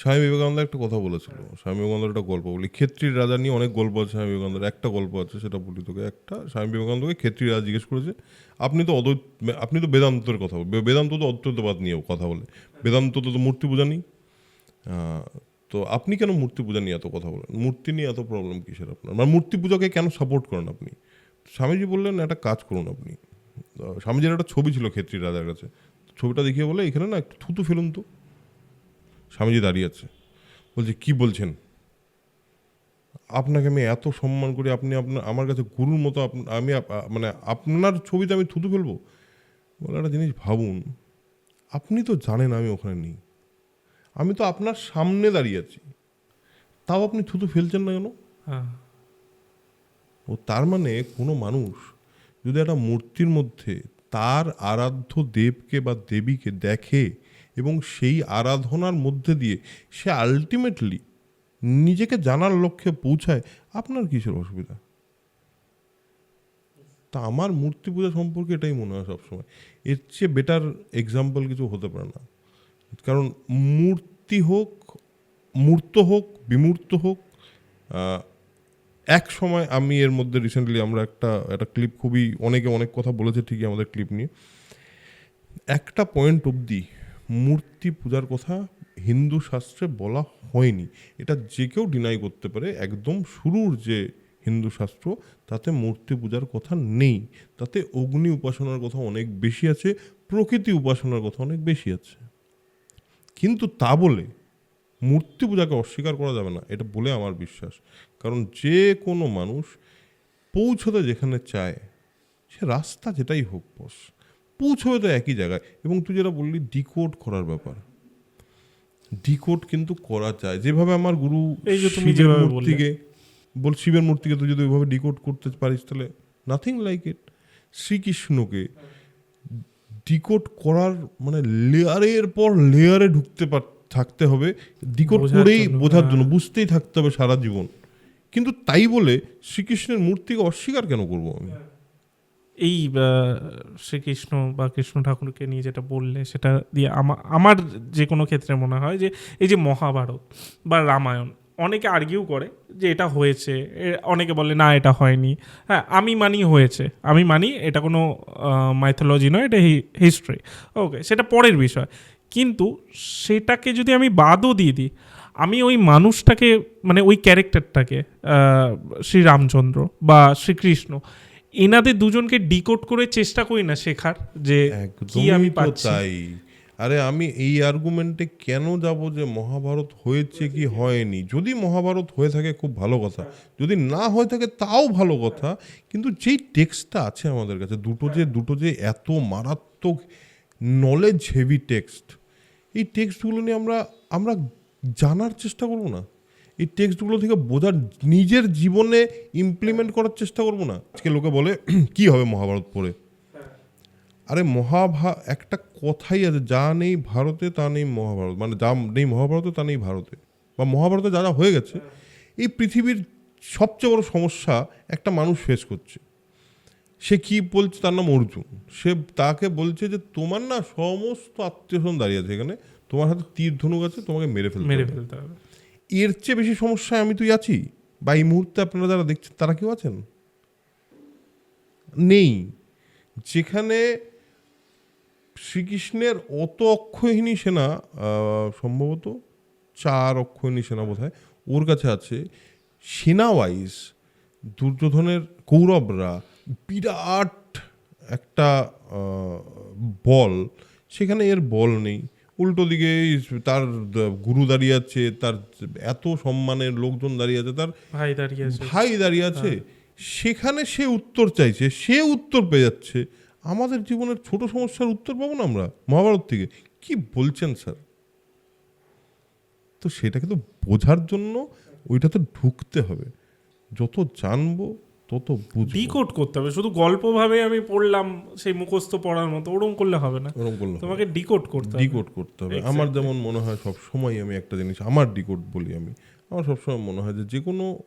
স্বামী বিবেকানন্দ একটা কথা বলেছিল। স্বামী বিবেকানন্দ একটা গল্প বলি। ক্ষেত্রীর রাজা নিয়ে অনেক গল্প আছে, স্বামী বিবেকানন্দের একটা গল্প আছে, সেটা বলি তোকে একটা। স্বামী বিবেকানন্দকে ক্ষেত্রীর রাজা জিজ্ঞেস করেছে, আপনি তো অদ্বৈত, আপনি তো বেদান্তের কথা বেদান্ত তো অদ্বৈতবাদ নিয়ে কথা বলে। বেদান্ত তো তো মূর্তি পূজা নেই। তো আপনি কেন মূর্তি পূজা নিয়ে এত কথা বলেন? মূর্তি নিয়ে এত প্রবলেম কিসের আপনার? মানে মূর্তি পূজাকে কেন সাপোর্ট করেন আপনি? স্বামীজি বললেন, একটা কাজ করুন আপনি। স্বামীজির একটা ছবি ছিল ক্ষেত্রী রাজার কাছে। ছবিটা দেখিয়ে বলে, এখানে না একটু থুতু ফেলুন তো। স্বামীজি দাঁড়িয়ে আছে। বলছে কি বলছেন? আপনাকে আমি এত সম্মান করি আপনি আপনার আমার কাছে গুরুর মতো আমি মানে আপনার ছবিতে আমি থুতু ফেলব? বলে একটা জিনিস ভাবুন আপনি তো জানেন আমি ওখানে নেই। আমি তো আপনার সামনে দাঁড়িয়ে আছি। তাও আপনি থুতু ফেলছেন না কেন? হ্যাঁ। ও তার মানে কোনো মানুষ যদি একটা মূর্তির মধ্যে তার আরাধ্য দেবকে বা দেবীকে দেখে এবং সেই আরাধনার মধ্যে দিয়ে সে আলটিমেটলি নিজেকে জানার লক্ষ্যে পৌঁছায়, আপনার কিসের অসুবিধা? তা আমার মূর্তি পূজা সম্পর্কে এটাই মনে হয় সবসময়। এর চেয়ে বেটার এক্সাম্পল কিছু হতে পারে না। কারণ মূর্তি হোক, মূর্ত হোক, বিমূর্ত হোক এক সময় আমি এর মধ্যে রিসেন্টলি আমরা একটা একটা ক্লিপ খুবই, অনেকে অনেক কথা বলেছে ঠিকই আমাদের ক্লিপ নিয়ে। একটা পয়েন্ট অবধি মূর্তি পূজার কথা হিন্দু শাস্ত্রে বলা হয়নি। এটা যে কেউ ডিনাই করতে পারে। একদম শুরুর যে হিন্দু শাস্ত্র, তাতে মূর্তি পূজার কথা নেই। তাতে অগ্নি উপাসনার কথা অনেক বেশি আছে, প্রকৃতি উপাসনার কথা অনেক বেশি আছে। কিন্তু তা বলে মূর্তি পূজাকে অস্বীকার করা যাবে না, এটা বলে আমার বিশ্বাস। কারণ যে কোনো মানুষ পৌঁছতে যেখানে চায়, সে রাস্তা যেটাই হোক, বস। পৌঁছবে তো একই জায়গায়। এবং তুই যেটা বললি ডিকোড করার ব্যাপার। ডিকোড কিন্তু করা যায়। যেভাবে আমার গুরু এই যে তুমি যেভাবে মূর্তিকে বল শিবের মূর্তিকে তুই যদি ওইভাবে ডিকোড করতে পারিস তাহলে নাথিং লাইক ইট শ্রীকৃষ্ণকে ডিকোড করার মানে লেয়ারের পর লেয়ারে ঢুকতে পার থাকতে হবে। ডিকোড করেই বোঝার হ্যাঁ। জন্য বুঝতেই থাকতে হবে সারা জীবন। কিন্তু তাই বলে শ্রীকৃষ্ণের মূর্তিকে অস্বীকার কেন করব আমি? এই শ্রীকৃষ্ণ বা কৃষ্ণ ঠাকুরকে নিয়ে যেটা বললে, সেটা দিয়ে আমার যে কোনো ক্ষেত্রে মনে হয় যে, এই যে মহাভারত বা রামায়ণ, অনেকে আর্গিউ করে যে এটা হয়েছে অনেকে বলে না, এটা হয়নি। হ্যাঁ আমি মানি হয়েছে। আমি মানি এটা কোনো মাইথোলজি নয়, এটা হিস্ট্রি ওকে সেটা পরের বিষয়। কিন্তু সেটাকে যদি আমি বাদও দিয়ে দিই, আমি ওই মানুষটাকে মানে ওই ক্যারেক্টারটাকে শ্রীরামচন্দ্র বা শ্রীকৃষ্ণ এনাদের দুজনকে ডিকোড করে চেষ্টা করি না শেখার যে কি আমি পাচ্ছি তাই। আরে আমি এই আর্গুমেন্টে কেন যাব যে মহাভারত হয়েছে কি হয়নি? যদি মহাভারত হয়ে থাকে খুব ভালো কথা। যদি না হয়ে থাকে তাও ভালো কথা। কিন্তু যেই টেক্সটটা আছে আমাদের কাছে দুটো যে দুটো যে এত মারাত্মক নলেজ হেভি টেক্সট এই টেক্সটগুলো নিয়ে আমরা আমরা জানার চেষ্টা করব না। এই টেক্সটগুলো থেকে বোঝার নিজের জীবনে ইমপ্লিমেন্ট করার চেষ্টা করব না। আজকে লোকে বলে কি হবে মহাভারত পড়ে? আরে মহাভা একটা কথাই আছে যা নেই ভারতে তা নেই মহাভারত মানে যা নেই মহাভারতে তা নেই ভারতে। বা মহাভারতে যা যা হয়ে গেছে এই পৃথিবীর সবচেয়ে বড় সমস্যা একটা মানুষ ফেস করছে। সে কি বলছে তার নাম অর্জুন। সে তাকে বলছে যে তোমার না সমস্ত আত্মীয় স্বজন দাঁড়িয়ে আছে এখানে তোমার হাতে তীর ধনুক আছে তোমাকে মেরে ফেলতে মেরে ফেলতে হবে। এর চেয়ে বেশি সমস্যায় আমি তুই আছি? বা এই মুহূর্তে আপনারা যারা দেখছেন, তারা কেউ আছেন? নেই। যেখানে শ্রীকৃষ্ণের অত অক্ষয়হীনী সেনা সম্ভবত চার অক্ষয়হীনী সেনা বোধ হয় ওর কাছে আছে। সেনা ওয়াইজ দুর্যোধনের কৌরবরা বিরাট একটা বল। সেখানে এর বল নেই। উল্টো দিকে তার গুরু দাঁড়িয়ে আছে তার এত সম্মানের লোকজন দাঁড়িয়ে আছে তার ভাই দাঁড়িয়ে আছে। ভাই দাঁড়িয়ে আছে। সেখানে সে উত্তর চাইছে সে উত্তর পেয়ে যাচ্ছে। আমাদের জীবনের ছোট সমস্যার উত্তর পাবো না আমরা মহাভারত থেকে? কি বলছেন স্যার? তো সেটাকে তো বোঝার জন্য ওইটাতে ঢুকতে হবে। যত জানব তত বুঝব। ডিকোড করতে হবে শুধু গল্পভাবে আমি পড়লাম সেই মুখস্থ পড়ার মতো ওরকম করলে হবে না। ওরকম করলে তোমাকে ডিকোড করতে হবে। ডিকোড করতে হবে। আমার যেমন মনে হয় সব সময় আমি একটা জিনিস আমার ডিকোড বলি আমি আমার সবসময় মনে হয় যে যে কোনো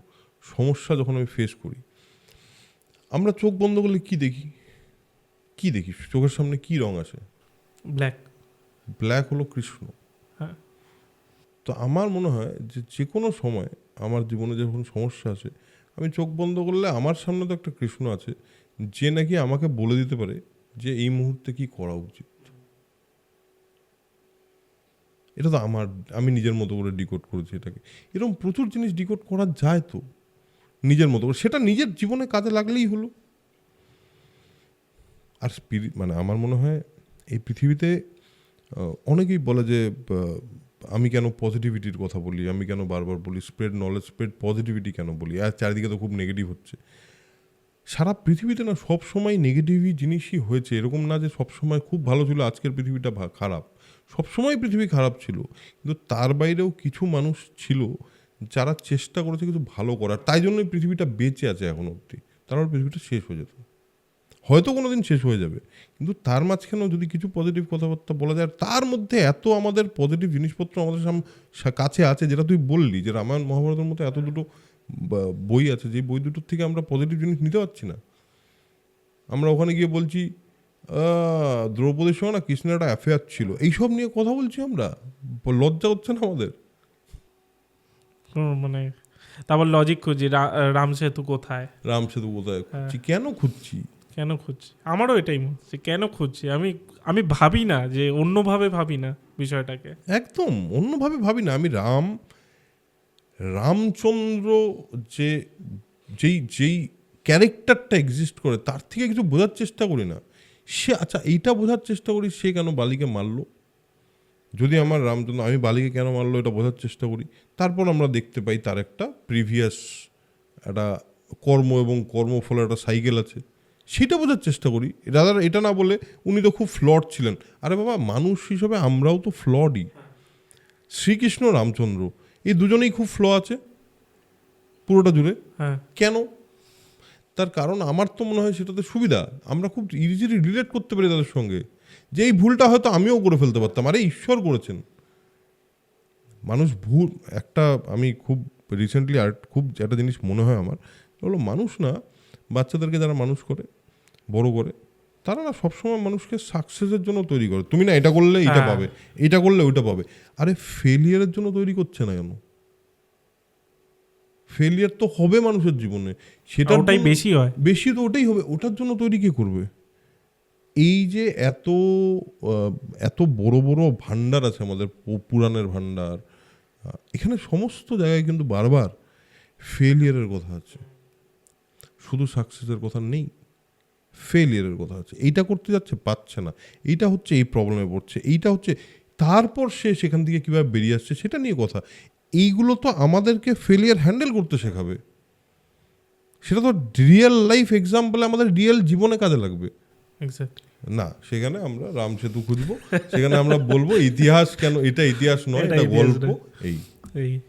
সমস্যা যখন আমি ফেস করি আমরা চোখ বন্ধ করলে কি দেখি? কি দেখি? চোখের সামনে কি রং আছে? ব্ল্যাক ব্ল্যাক হলো কৃষ্ণ। হ্যাঁ। তো আমার মনে হয় যে যে কোনো সময় আমার জীবনে যখন সমস্যা আছে আমি চোখ বন্ধ করলে আমার সামনে তো একটা কৃষ্ণ আছে, যে নাকি আমাকে বলে দিতে পারে যে এই মুহূর্তে কি করা উচিত। এটা তো আমার, আমি নিজের মতো করে ডিকোড করেছি এটাকে। এরকম প্রচুর জিনিস ডিকোড করা যায় তো, নিজের মতো করে। সেটা নিজের জীবনে কাজে লাগলেই হলো। আর স্পিরিট মানে আমার মনে হয় এই পৃথিবীতে অনেকেই বলে যে আমি কেন পজিটিভিটির কথা বলি? আমি কেন বারবার বলি স্প্রেড নলেজ স্প্রেড পজিটিভিটি কেন বলি? আর চারিদিকে তো খুব নেগেটিভ হচ্ছে। সারা পৃথিবীতে না সব সময় নেগেটিভই জিনিসই হয়েছে। এরকম না যে সব সময় খুব ভালো ছিল, আজকের পৃথিবীটা খারাপ। সব সময় পৃথিবী খারাপ ছিল। কিন্তু তার বাইরেও কিছু মানুষ ছিল যারা চেষ্টা করেছে কিছু ভালো করার। তাই জন্যই পৃথিবীটা বেঁচে আছে এখন অবধি। তারপর পৃথিবীটা শেষ হয়ে যেত। হয়তো কোনো দিন শেষ হয়ে যাবে। কিন্তু তার মাঝখানেও যদি কিছু পজিটিভ কথাবার্তা বলা যায় তার মধ্যে এত আমাদের পজিটিভ জিনিসপত্র আমাদের কাছে আছে যেটা তুই বললি যে রামায়ণ মহাভারতের মতো এত দুটো বই আছে যে বই দুটোর থেকে আমরা পজিটিভ জিনিস নিতে পারছি না। আমরা ওখানে গিয়ে বলছি "আহ, দ্রৌপদীর সঙ্গে না কৃষ্ণের একটা অ্যাফেয়ার ছিল। এইসব নিয়ে কথা বলছি আমরা? লজ্জা হচ্ছে না আমাদের? মানে তারপর লজিক খুঁজি রাম সেতু কোথায়? রাম সেতু কোথায় হ্যাঁ। খুঁজছি কেন খুঁজছি? কেন খুঁজছি? আমারও এটাই মনে হচ্ছে, কেন খুঁজছি? আমি আমি ভাবি না যে অন্যভাবে ভাবি না বিষয়টাকে। একদম, অন্যভাবে ভাবি না। আমি রাম, রামচন্দ্র যে, যেই যেই ক্যারেক্টারটা এক্সিস্ট করে, তার থেকে কিছু বোঝার চেষ্টা করি না। সে আচ্ছা এইটা বোঝার চেষ্টা করি, সে কেন বালিকে মারলো? যদি আমার রামচন্দ্র, আমি বালিকে কেন মারলো, এটা বোঝার চেষ্টা করি। তারপর আমরা দেখতে পাই তার একটা প্রিভিয়াস একটা কর্ম এবং কর্মফলের একটা সাইকেল আছে। সেটা বোঝার চেষ্টা করি। রাদার এটা না বলে উনি তো খুব ফ্লড ছিলেন। আরে বাবা মানুষ হিসেবে আমরাও তো ফ্লডই। শ্রীকৃষ্ণ রামচন্দ্র এই দুজনেই খুব ফ্ল আছে পুরোটা জুড়ে। হ্যাঁ। কেন? তার কারণ আমার তো মনে হয় সেটাতে সুবিধা। আমরা খুব ইজিলি রিলেট করতে পারি তাদের সঙ্গে। যে এই ভুলটা হয়তো আমিও করে ফেলতে পারতাম। আরে ঈশ্বর করেছেন। মানুষ ভুল একটা আমি খুব রিসেন্টলি আর খুব একটা জিনিস মনে হয় আমার। হলো মানুষ না বাচ্চাদেরকে যারা মানুষ করে বড় করে তারা না সবসময় মানুষকে সাকসেসের জন্য তৈরি করে। তুমি না এটা করলে এটা হ্যাঁ। পাবে এটা করলে ওইটা পাবে। আরে ফেলিয়ারের জন্য তৈরি করছে না কেন? ফেলিয়ার তো হবে মানুষের জীবনে। সেটা ওটাই বেশি হয়। বেশি তো ওটাই হবে। ওটার জন্য তৈরি কে করবে? এই যে এত এত বড় বড় ভান্ডার আছে আমাদের পুরাণের ভান্ডার আহ, এখানে সমস্ত জায়গায় কিন্তু বারবার ফেলিয়ারের কথা আছে। শুধু সাকসেসের কথা নেই ফেলিয়ারের কথা হচ্ছে। এইটা করতে যাচ্ছে পাচ্ছে না। এইটা হচ্ছে এই প্রবলেমে পড়ছে। এইটা হচ্ছে তারপর সে সেখান থেকে কীভাবে বেরিয়ে আসছে সেটা নিয়ে কথা। এইগুলো তো আমাদেরকে ফেলিয়ার হ্যান্ডেল করতে শেখাবে। সেটা তো রিয়েল লাইফ এক্সাম্পলে আমাদের রিয়েল জীবনে কাজে লাগবে। না সেখানে আমরা রাম সেতু খুঁজবো সেখানে আমরা বলব ইতিহাস কেন এটা ইতিহাস নয় এটা গল্প এই। এই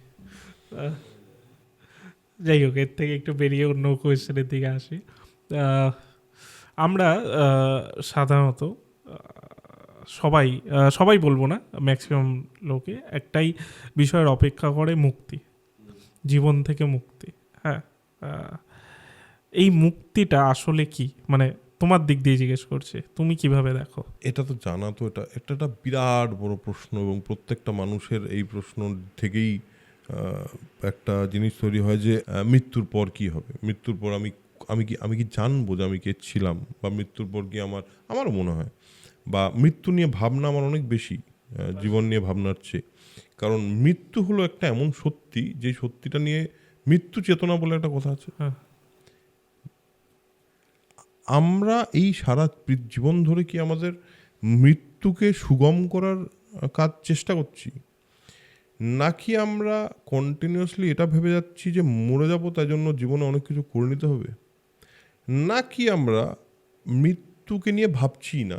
যাই হোক এর থেকে একটু বেরিয়ে অন্য কোয়েশ্চেনের দিকে আসি। আমরা সাধারণত সবাই সবাই বলব না ম্যাক্সিমাম লোকে একটাই বিষয়ের অপেক্ষা করে মুক্তি, জীবন থেকে মুক্তি হ্যাঁ? এই মুক্তিটা আসলে কি? মানে তোমার দিক দিয়ে জিজ্ঞেস করছে, তুমি কীভাবে দেখো? এটা তো জানা তো, এটা এটা একটা বিরাট বড় প্রশ্ন এবং প্রত্যেকটা মানুষের এই প্রশ্ন থেকেই একটা জিনিস তৈরি হয় যে মৃত্যুর পর কি হবে? মৃত্যুর পর আমি আমি কি আমি কি জানব যে আমি কে ছিলাম? বা মৃত্যুর পর কি আমার আমারও মনে হয়। বা মৃত্যু নিয়ে ভাবনা আমার অনেক বেশি জীবন নিয়ে ভাবনার চেয়ে। কারণ মৃত্যু হলো একটা এমন সত্যি যে সত্যিটা নিয়ে মৃত্যু চেতনা বলে একটা কথা আছে। হ্যাঁ। আমরা এই সারা জীবন ধরে কি আমাদের মৃত্যুকে সুগম করার কাজ চেষ্টা করছি? নাকি আমরা কন্টিনিউয়াসলি এটা ভেবে যাচ্ছি যে মরে যাব তাই জন্য জীবনে অনেক কিছু করে নিতে হবে? নাকি আমরা মৃত্যুকে নিয়ে ভাবছি না,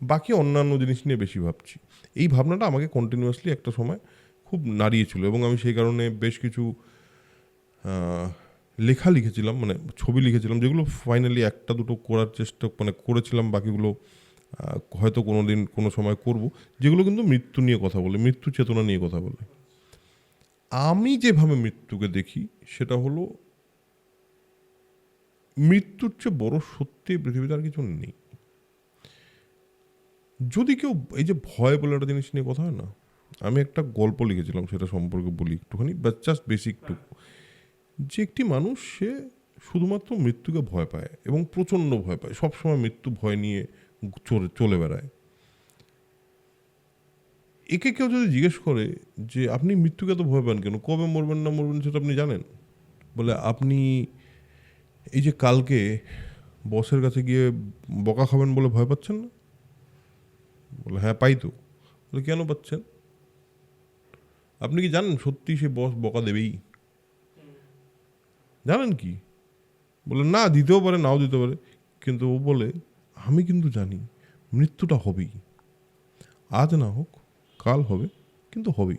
বাকি অন্যান্য জিনিস নিয়ে বেশি ভাবছি? এই ভাবনাটা আমাকে কন্টিনিউয়াসলি একটা সময় খুব নাড়িয়েছিল এবং আমি সেই কারণে বেশ কিছু লেখা লিখেছিলাম মানে ছবি লিখেছিলাম, যেগুলো ফাইনালি একটা দুটো করার চেষ্টা মানে করেছিলাম, বাকিগুলো হয়তো কোনো দিন কোনো সময় করব, যেগুলো কিন্তু মৃত্যু নিয়ে কথা বলে, মৃত্যু চেতনা নিয়ে কথা বলে। আমি যেভাবে মৃত্যুকে দেখি, সেটা হলো মৃত্যুর চেয়ে বড় সত্যি পৃথিবীতে আর কিছু নেই। যদি কেউ এই যে ভয় বলে একটা জিনিস নিয়ে কথা হয় না, আমি একটা গল্প লিখেছিলাম সেটা সম্পর্কে বলি একটুখানি বা জাস্ট বেসিক টু যে একটি মানুষ, সে শুধুমাত্র মৃত্যুকে ভয় পায় এবং প্রচণ্ড ভয় পায়, সবসময় মৃত্যু ভয় নিয়ে চলে চলে বেড়ায়। একে কেউ যদি জিজ্ঞেস করে যে, আপনি মৃত্যুকে তো ভয় পান কেন? কবে মরবেন না মরবেন সেটা আপনি জানেন? বলে, আপনি এই যে কালকে বসের কাছে গিয়ে বকা খাবেন বলে ভয় পাচ্ছেন না? বলে হ্যাঁ পাই তো। বলে, কেন পাচ্ছেন? আপনি কি জানেন সত্যি সে বস বকা দেবেই? জানেন কি? বলে, না, দিতেও পারে, নাও দিতে পারে। কিন্তু ও বলে, আমি কিন্তু জানি, মৃত্যুটা হবেই। আজ না হোক, কাল হবে, কিন্তু হবেই।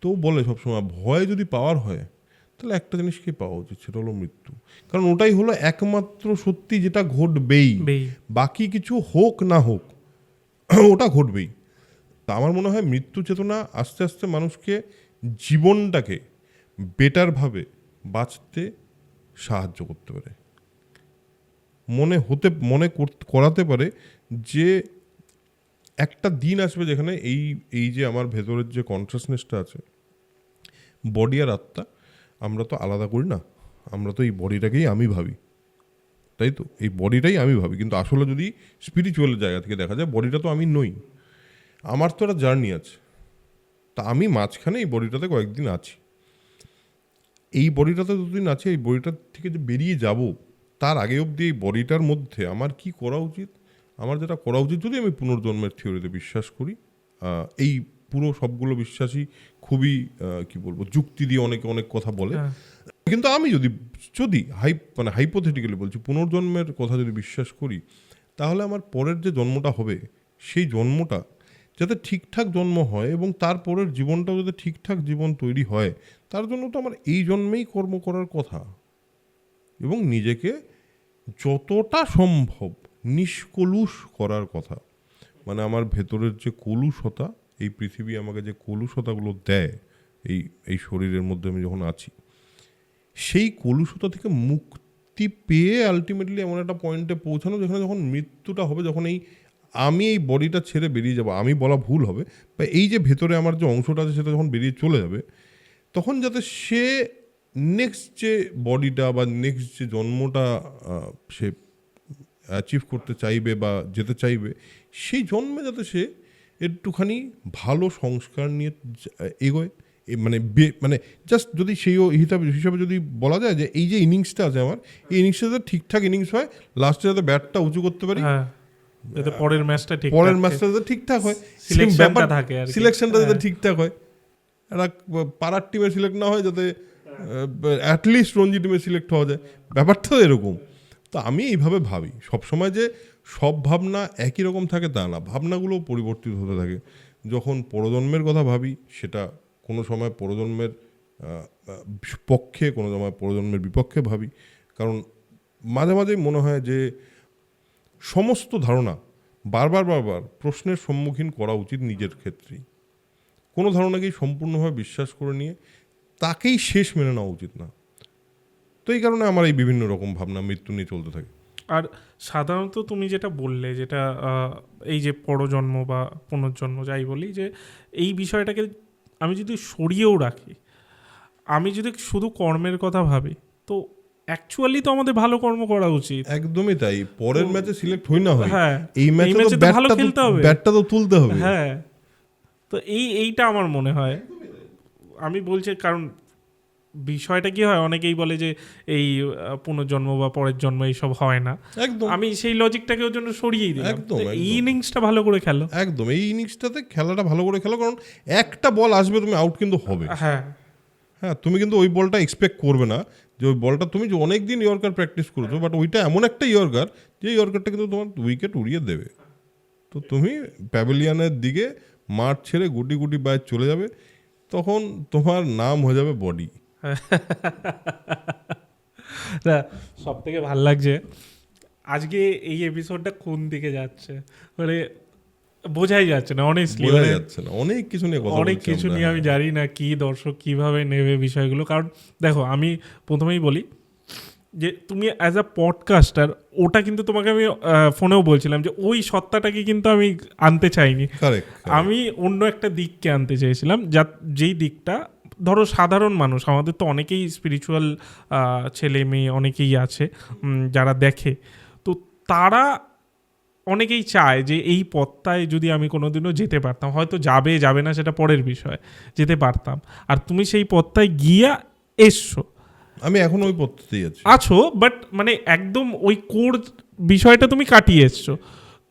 তো বলে সবসময়, ভয় যদি পাওয়ার হয় তাহলে একটা জিনিসকে পাওয়া উচিত? সেটা হলো মৃত্যু। কারণ ওটাই হলো একমাত্র সত্যি যেটা ঘটবেই। বাকি কিছু হোক না হোক ওটা ঘটবেই। তা আমার মনে হয় মৃত্যু চেতনা আস্তে আস্তে মানুষকে জীবনটাকে বেটারভাবে বাঁচতে সাহায্য করতে পারে। মনে হতে মনে করাতে পারে যে একটা দিন আসবে যেখানে এই এই যে আমার ভেতরের যে কনসিয়াসনেসটা আছে বডি আর আত্মা আমরা তো আলাদা করি না। আমরা তো এই বডিটাকেই আমি ভাবি। তাই তো? এই বডিটাই আমি ভাবি। কিন্তু আসলে যদি স্পিরিচুয়াল জায়গা থেকে দেখা যায়, বডিটা তো আমি নই। আমার তো একটা জার্নি আছে। তা আমি মাঝখানে এই বডিটাতে কয়েকদিন আছি। এই বডিটাতে যতদিন আছে, এই বডিটার থেকে যে বেরিয়ে যাব, তার আগে অবধি এই বডিটার মধ্যে আমার কি করা উচিত? আমার যেটা করা উচিত যদি আমি পুনর্জন্মের থিওরিতে বিশ্বাস করি এই পুরো সবগুলো বিশ্বাসী খুবই কি বলব যুক্তি দিয়ে অনেকে অনেক কথা বলে। হ্যাঁ। কিন্তু আমি যদি যদি হাই মানে হাইপোথেটিক্যালি বলছি পুনর্জন্মের কথা যদি বিশ্বাস করি তাহলে আমার পরের যে জন্মটা হবে সেই জন্মটা যাতে ঠিকঠাক জন্ম হয় এবং তারপরের জীবনটাও যাতে ঠিকঠাক জীবন তৈরি হয় তার জন্য তো আমার এই জন্মেই কর্ম করার কথা। এবং নিজেকে যতটা সম্ভব নিষ্কলুষ করার কথা। মানে আমার ভেতরের যে কলুষতা এই পৃথিবী আমাকে যে কলুষতাগুলো দেয়, এই এই শরীরের মধ্যে আমি যখন আছি, সেই কলুষতা থেকে মুক্তি পেয়ে আলটিমেটলি এমন একটা পয়েন্টে পৌঁছানো যেখানে যখন মৃত্যুটা হবে, যখন এই আমি এই বডিটা ছেড়ে বেরিয়ে যাব, আমি বলা ভুল হবে, বা এই যে ভেতরে আমার যে অংশটা আছে সেটা যখন বেরিয়ে চলে যাবে, তখন যাতে সে নেক্সট যে বডিটা বা নেক্সট যে জন্মটা সে অ্যাচিভ করতে চাইবে বা যেতে চাইবে, সেই জন্মে যাতে সে একটুখানি ভালো সংস্কার নিয়ে এগোয়। মানে মানে জাস্ট যদি সেই হিসাবে হিসাবে যদি বলা যায় যে এই যে ইনিংসটা আছে আমার এই ইনিংসটা যাতে ঠিকঠাক ইনিংস হয় লাস্টে যাতে ব্যাটটা উঁচু করতে পারি হ্যাঁ যাতে পরের ম্যাচটা ঠিক পরের ম্যাচটা যাতে ঠিকঠাক হয়। ব্যাপার থাকে সিলেকশনটা যাতে হ্যাঁ। ঠিকঠাক হয়। একটা পাড়ার টিমে সিলেক্ট না হয় যাতে অ্যাটলিস্ট রঞ্জি টিমে সিলেক্ট হওয়া যায়। ব্যাপারটা এরকম। তো আমি এইভাবে ভাবি। সবসময় যে সব ভাবনা একই রকম থাকে তা না ভাবনাগুলো পরিবর্তিত হতে থাকে। যখন পরজন্মের কথা ভাবি, সেটা কোনো সময় পরজন্মের পক্ষে, কোনো সময় পরজন্মের বিপক্ষে ভাবি। কারণ মাঝে মাঝেই মনে হয় যে সমস্ত ধারণা বারবার বারবার প্রশ্নের সম্মুখীন করা উচিত নিজের ক্ষেত্রেই। কোনো ধারণাকেই সম্পূর্ণভাবে বিশ্বাস করে নিয়ে তাকেই শেষ মেনে নেওয়া উচিত না। তো এই কারণে আমার এই বিভিন্ন রকম ভাবনা মৃত্যু নিয়ে চলতে থাকে। আর সাধারণত তুমি যেটা বললে যেটা এই যে পরজন্ম বা পুনর্জন্ম যাই বলি যে এই বিষয়টাকে আমি যদি সরিয়েও রাখি আমি যদি শুধু কর্মের কথা ভাবি তো অ্যাকচুয়ালি তো আমাদের ভালো কর্ম করা উচিত। একদমই তাই। পরের ম্যাচে সিলেক্ট হই না হয়। হ্যাঁ এই ম্যাচে তো ভালো খেলতে হবে। ব্যাটটা তো তুলতে হবে। হ্যাঁ তো এই এইটা আমার মনে হয়। আমি বলছি কারণ বিষয়টা কি হয়? অনেকেই বলে যে এই পুনর্জন্ম বা পরের জন্ম এইসব হয় না। একদম। আমি সেই লজিকটাকে ওর জন্য সরিয়েই দিলাম। একদম, এই ইনিংসটা ভালো করে খেলো। একদম এই ইনিংসটাতে খেলাটা ভালো করে খেলো কারণ একটা বল আসবে তুমি আউট কিন্তু হবে। হ্যাঁ। হ্যাঁ তুমি কিন্তু ওই বলটা এক্সপেক্ট করবে না। যে ওই বলটা তুমি যে অনেক দিন ইয়র্কার প্র্যাকটিস করেছ বাট ওইটা এমন একটা ইয়র্কার যে ইয়র্কারটা কিন্তু তোমার উইকেট উড়িয়ে দেবে। তো তুমি প্যাভিলিয়ানের দিকে মাঠ ছেড়ে গুটি গুটি বাইরে চলে যাবে তখন তোমার নাম হয়ে যাবে বডি সব থেকে ভালো লাগছে আজকে এই এপিসোডটা কোন দিকে যাচ্ছে? মানে বোঝাই যাচ্ছে না অনেস্টলি বোঝা যাচ্ছে না অনেক কিছু নিয়ে কথা অনেক কিছু নিয়ে আমি জানি না কি দর্শক কীভাবে নেবে বিষয়গুলো কারণ দেখো আমি প্রথমেই বলি যে তুমি অ্যাজ আ পডকাস্টার ওটা কিন্তু তোমাকে আমি ফোনেও বলছিলাম যে ওই সত্তাটাকে কিন্তু আমি আনতে চাইনি। আমি অন্য একটা দিককে আনতে চেয়েছিলাম যা যেই দিকটা ধরো সাধারণ মানুষ আমাদের তো অনেকেই স্পিরিচুয়াল ছেলে মেয়ে অনেকেই আছে যারা দেখে। তো তারা অনেকেই চায় যে এই পথটায় যদি আমি কোনোদিনও যেতে পারতাম হয়তো যাবে যাবে না সেটা পরের বিষয় যেতে পারতাম। আর তুমি সেই পথটায় গিয়া এসছো। আমি এখন ওই পদ্ধতিতেই আছি। আছো বাট মানে একদম ওই কোর বিষয়টা তুমি কাটিয়ে এসছো।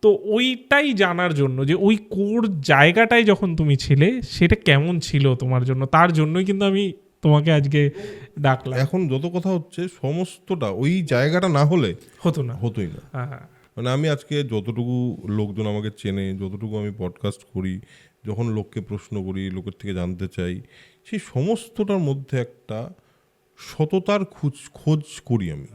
তো ওইটাই জানার জন্য যে ওই কোর জায়গাটায় যখন তুমি ছিলে সেটা কেমন ছিল তোমার জন্য? তার জন্যই কিন্তু আমি তোমাকে আজকে ডাকলাম। এখন যত কথা হচ্ছে সমস্তটা ওই জায়গাটা না হলে হতো না। হতোই না। হ্যাঁ। মানে আমি আজকে যতটুকু লোকজন আমাকে চেনে যতটুকু আমি পডকাস্ট করি যখন লোককে প্রশ্ন করি লোকের থেকে জানতে চাই সেই সমস্তটার মধ্যে একটা সততার খোঁজ খোঁজ করি আমি।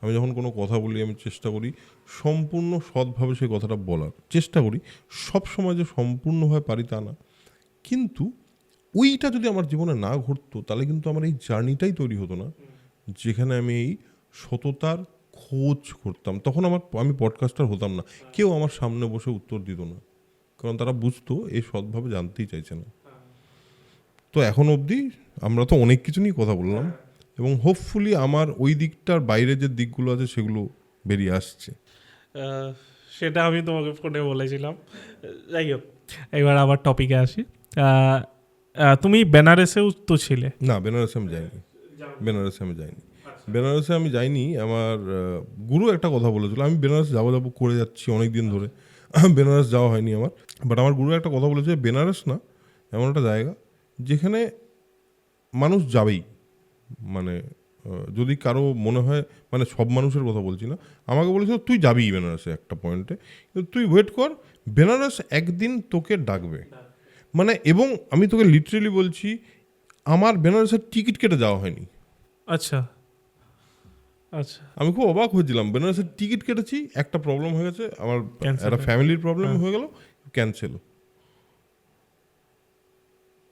আমি যখন কোনো কথা বলি আমি চেষ্টা করি সম্পূর্ণ সৎভাবে সেই কথাটা বলার। চেষ্টা করি, সব সময় যে সম্পূর্ণভাবে পারি তা না। কিন্তু ওইটা যদি আমার জীবনে না ঘটতো, তাহলে কিন্তু আমার এই জার্নিটাই তৈরি হতো না। যেখানে আমি এই সততার খোঁজ করতাম। তখন আমার, আমি পডকাস্টার হতাম না। কেউ আমার সামনে বসে উত্তর দিত না। কারণ তারা বুঝতো, এই সৎভাবে জানতেই চাইছে না। তো এখন অবধি আমরা তো অনেক কিছু নিয়ে কথা বললাম। এবং হোপফুলি আমার ওই দিকটার বাইরে যে দিকগুলো আছে, সেগুলো বেরিয়ে আসছে। সেটা আমি তোমাকে ফোনে বলেছিলাম। যাই হোক এবার আবার টপিকে আসি। তুমি বেনারসেও তো ছিলে? না বেনারসে আমি যাইনি। বেনারসে আমি যাইনি। বেনারসে আমি যাইনি আমার গুরু একটা কথা বলেছিল আমি বেনারস যাব যাব করে যাচ্ছি অনেক দিন ধরে। বেনারস যাওয়া হয়নি আমার। বাট আমার গুরু একটা কথা বলেছে বেনারস না এমন একটা জায়গা যেখানে মানুষ যাবেই। মানে যদি কারও মনে হয় মানে সব মানুষের কথা বলছি না আমাকে বলেছিল তুই যাবি বেনারসে একটা পয়েন্টে কিন্তু তুই ওয়েট কর বেনারস একদিন তোকে ডাকবে। মানে এবং আমি তোকে লিটারেলি বলছি আমার বেনারসের টিকিট কেটে যাওয়া হয়নি। আচ্ছা। আচ্ছা। আমি খুব অবাক হয়েছিলাম বেনারসের টিকিট কেটেছি একটা প্রবলেম হয়ে গেছে আমার একটা ফ্যামিলির প্রবলেম হ্যাঁ। গেল ক্যান্সেল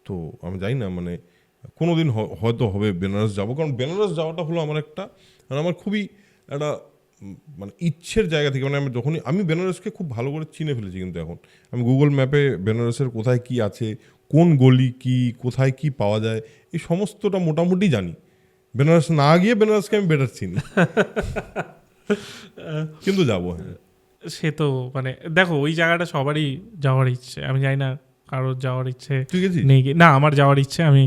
তো আমি জানি না মানে কোনোদিন দিন হয়তো হবে বেনারস যাব। কারণ বেনারস যাওয়াটা হলো আমার একটা মানে আমার খুবই একটা মানে ইচ্ছের জায়গা থেকে মানে আমি যখনই আমি বেনারসকে খুব ভালো করে চিনে ফেলেছি কিন্তু এখন। আমি গুগল ম্যাপে বেনারসের কোথায় কি আছে কোন গলি কি কোথায় কি পাওয়া যায় এই সমস্তটা মোটামুটি জানি। বেনারস না গিয়ে বেনারসকে আমি বেটার চিনি। কিন্তু যাব হ্যাঁ। সে তো মানে দেখো ওই জায়গাটা সবারই যাওয়ার ইচ্ছে আমি জানি না কারোর যাওয়ার ইচ্ছে নেই। না আমার যাওয়ার ইচ্ছে আমি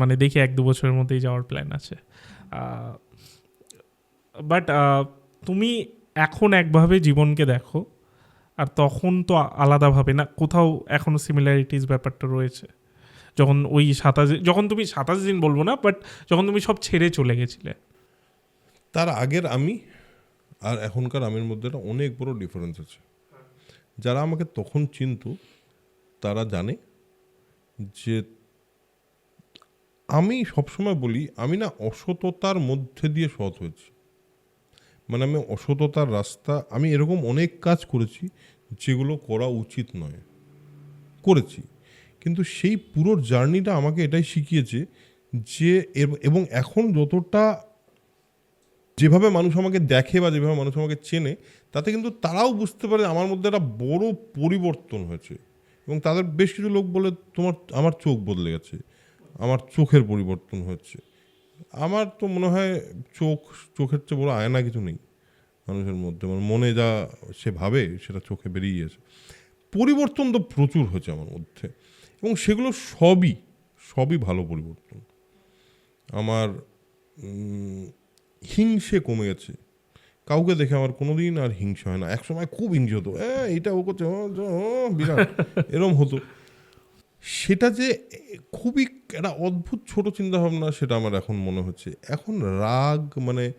মানে দেখি এক দু বছরের মধ্যেই যাওয়ার প্ল্যান আছে। বাট তুমি এখন একভাবে জীবনকে দেখো আর তখন তো আলাদাভাবে না কোথাও এখনও সিমিলারিটিস ব্যাপারটা রয়েছে। যখন ওই সাতাশ যখন তুমি সাতাশ দিন বলব না বাট যখন তুমি সব ছেড়ে চলে গেছিলে। তার আগের আমি আর এখনকার আমির মধ্যে অনেক বড় ডিফারেন্স আছে। যারা আমাকে তখন চিনতো তারা জানে যে আমি সবসময় বলি, আমি না অসততার মধ্যে দিয়ে সৎ হয়েছি। মানে আমি অসততার রাস্তা, আমি এরকম অনেক কাজ করেছি যেগুলো করা উচিত নয়। করেছি। কিন্তু সেই পুরো জার্নিটা আমাকে এটাই শিখিয়েছে যে এবং এখন যতটা যেভাবে মানুষ আমাকে দেখে বা যেভাবে মানুষ আমাকে চেনে, তাতে কিন্তু তারাও বুঝতে পারে আমার মধ্যে একটা বড় পরিবর্তন হয়েছে। এবং তাদের বেশ কিছু লোক বলে তোমার, আমার চোখ বদলে গেছে, আমার চোখের পরিবর্তন হচ্ছে আমার তো মনে হয় চোখ, চোখের চেয়ে বড় আয়না কিছু নেই মানুষের মধ্যে। মানে মনে যা সে ভাবে, সেটা চোখে বেরিয়ে গেছে। পরিবর্তন তো প্রচুর হয়েছে আমার মধ্যে। এবং সেগুলো সবই সবই ভালো পরিবর্তন। আমার হিংসে কমে গেছে। কাউকে দেখে আমার কোনোদিন আর হিংসা হয় না। একসময় খুব হিংসে হতো। এ, এইটা ও করছে বিরাট। এরম হতো। সেটা যে খুবই একটা অদ্ভুত ছোট চিন্তা ভাবনা সেটা আমার এখন মনে হচ্ছে। এখন রাগ মানে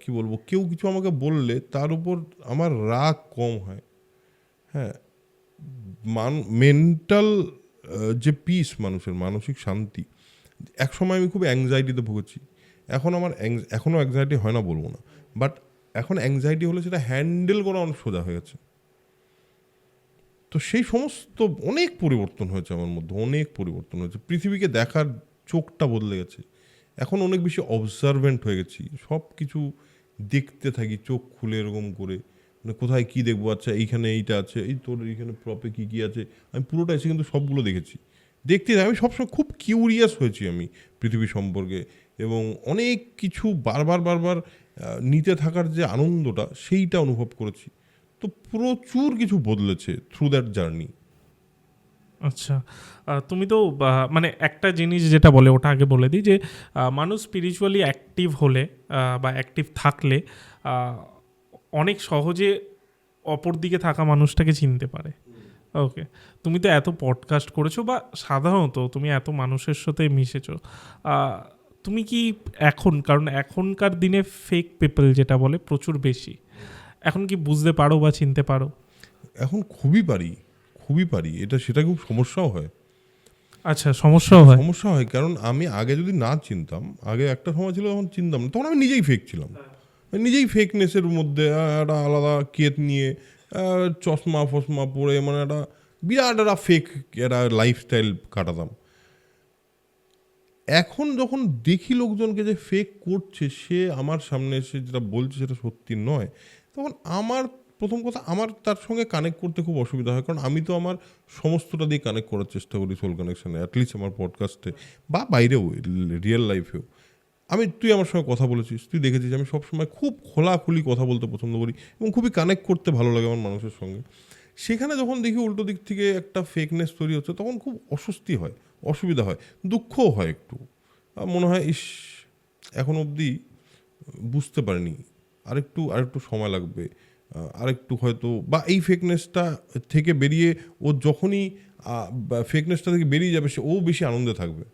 কি বলব কেউ কিছু আমাকে বললে তার উপর আমার রাগ কম হয়। হ্যাঁ মান মেন্টাল যে পিস মানুষের মানসিক শান্তি এক সময় আমি খুব অ্যাংজাইটিতে ভুগেছি। এখন আমার এখনও অ্যাংজাইটি হয় না বলব না। বাট এখন অ্যাংজাইটি হলে সেটা হ্যান্ডেল করা অনেক সোজা হয়ে গেছে। তো সেই সমস্ত অনেক পরিবর্তন হয়েছে আমার মধ্যে, অনেক পরিবর্তন হয়েছে। পৃথিবীকে দেখার চোখটা বদলে গেছে। এখন অনেক বেশি অবজারভেন্ট হয়ে গেছি। সব কিছু দেখতে থাকি, চোখ খুলে এরকম করে। মানে কোথায় কি দেখব? আচ্ছা এইখানে এইটা আছে, এই তোর এইখানে প্রপে কি কি আছে? আমি পুরোটা এসে কিন্তু সবগুলো দেখেছি। দেখতে আমি সবসময় খুব কিউরিয়াস হয়েছি আমি পৃথিবী সম্পর্কে। এবং অনেক কিছু বারবার বারবার নিতে থাকার যে আনন্দটা সেইটা অনুভব করেছি। তো প্রচুর কিছু বদলেছে থ্রু দ্যাট জার্নি আচ্ছা তুমি তো মানে একটা জিনিস যেটা বলে, ওটা আগে বলে দিই যে মানুষ স্পিরিচুয়ালি অ্যাক্টিভ হলে বা অ্যাক্টিভ থাকলে অনেক সহজে অপর দিকে থাকা মানুষটাকে চিনতে পারে। ওকে, তুমি তো এত পডকাস্ট করেছ বা সাধারণত তুমি এত মানুষের সাথে মিশেছো। তুমি কি এখন কারণ এখনকার দিনে ফেক পিপল যেটা বলে প্রচুর বেশি। এখন কি বুঝতে পারো বা চিনতে পারো? এখন খুবই পারি খুবই পারি। এটা সেটা খুব সমস্যাও হয়। আচ্ছা সমস্যাও হয়। সমস্যা হয় কারণ আমি আগে যদি না চিনতাম আগে একটা সময় ছিল যখন চিনতাম না তখন আমি নিজেই ফেক ছিলাম। নিজেই ফেকনেসের মধ্যে একটা আলাদা কেত নিয়ে চশমা ফসমা পরে মানে একটা বিরাট একটা ফেক একটা লাইফস্টাইল কাটাতাম। এখন যখন দেখি লোকজনকে যে ফেক করছে, সে আমার সামনে এসে যেটা বলছে সেটা সত্যি নয়। তখন আমার প্রথম কথা, আমার তার সঙ্গে কানেক্ট করতে খুব অসুবিধা হয়। কারণ আমি তো আমার সমস্তটা দিয়ে কানেক্ট করার চেষ্টা করি সোল কানেকশানে অ্যাটলিস্ট আমার পডকাস্টে বা বাইরেও রিয়েল লাইফেও আমি, তুই আমার সঙ্গে কথা বলেছিস, তুই দেখেছিস, আমি সবসময় খুব খোলাখুলি কথা বলতে পছন্দ করি এবং খুবই কানেক্ট করতে ভালো লাগে আমার মানুষের সঙ্গে। সেখানে যখন দেখি উল্টো দিক থেকে একটা ফেকনেস তৈরি হচ্ছে, তখন খুব অস্বস্তি হয়। অসুবিধা হয়, দুঃখও হয় একটু। মনে হয়, ইস, এখন অবধি বুঝতে পারিনি। আরেকটু আরেকটু সময় লাগবে। আরেকটু হয়তো, বা এই ফেকনেসটা থেকে বেরিয়ে, ও যখনই ফেকনেসটা থেকে বেরিয়ে যাবে, সে, ও বেশি আনন্দে থাকবে।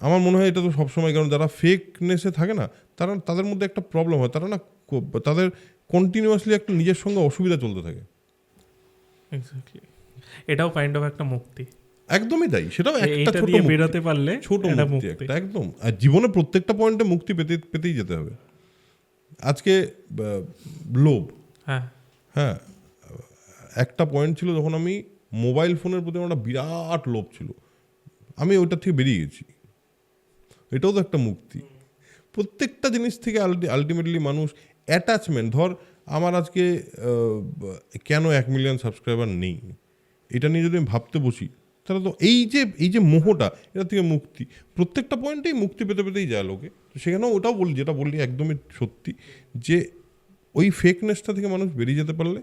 আমার মনে হয়, এটা তো সবসময়, কারণ যারা ফেকনেসে থাকে না, তারা, তাদের মধ্যে একটা প্রবলেম হয়। তারা না তাদের কন্টিনিউয়াসলি একটা নিজের সঙ্গে অসুবিধা চলতে থাকে। এটাও কাইন্ড অফ একটা মুক্তি। একদমই তাই সেটাও একটা ছোট বেরোতে পারলে ছোট মুক্তি একটা একদম। আর জীবনে প্রত্যেকটা পয়েন্টে মুক্তি পেতে পেতেই যেতে হবে। আজকে লোভ। হ্যাঁ। হ্যাঁ একটা পয়েন্ট ছিল যখন আমি মোবাইল ফোনের প্রতি আমার একটা বিরাট লোভ ছিল। আমি ওইটা থেকে বেরিয়ে গেছি। এটাও তো একটা মুক্তি। প্রত্যেকটা জিনিস থেকে আলটিমেটলি মানুষ অ্যাটাচমেন্ট ধর আমার আজকে কেন এক মিলিয়ন সাবস্ক্রাইবার নেই? এটা নিয়ে যদি আমি ভাবতে বসি তাহলে তো এই যে এই যে মোহটা এটা থেকে মুক্তি। প্রত্যেকটা পয়েন্টেই মুক্তি পেতে পেতেই যায় লোকে। তো সেখানেও ওটাও বলি যেটা বললি একদমই সত্যি যে ওই ফেকনেসটা থেকে মানুষ বেরিয়ে যেতে পারলে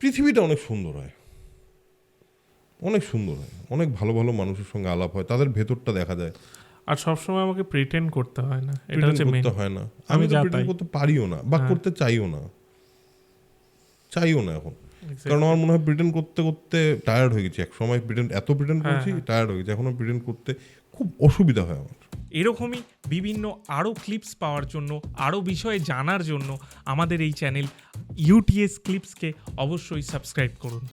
পৃথিবীটা অনেক সুন্দর হয়। অনেক সুন্দর হয়। অনেক ভালো ভালো মানুষের সঙ্গে আলাপ হয়। তাদের ভেতরটা দেখা যায়। আর সবসময় আমাকে প্রিটেন্ড করতে হয় না। এটা হচ্ছে করতে হয় না। আমি তো প্রিটেন্ড করতে পারিও না বা হ্যাঁ। করতে চাইও না। চাইও না এখন। কারণ আমার মনে হয় ব্রিটেন করতে করতে টায়ার্ড হয়ে গেছি। এক সময় ব্রিটেন এত ব্রিটেন করেছি করছি হ্যাঁ। টায়ার্ড হয়ে গেছি। এখন ব্রিটেন করতে খুব অসুবিধা হয় আমার। এরকমই বিভিন্ন আরও ক্লিপস পাওয়ার জন্য আরও বিষয়ে জানার জন্য আমাদের এই চ্যানেল ইউটিএস ক্লিপসকে অবশ্যই সাবস্ক্রাইব করুন।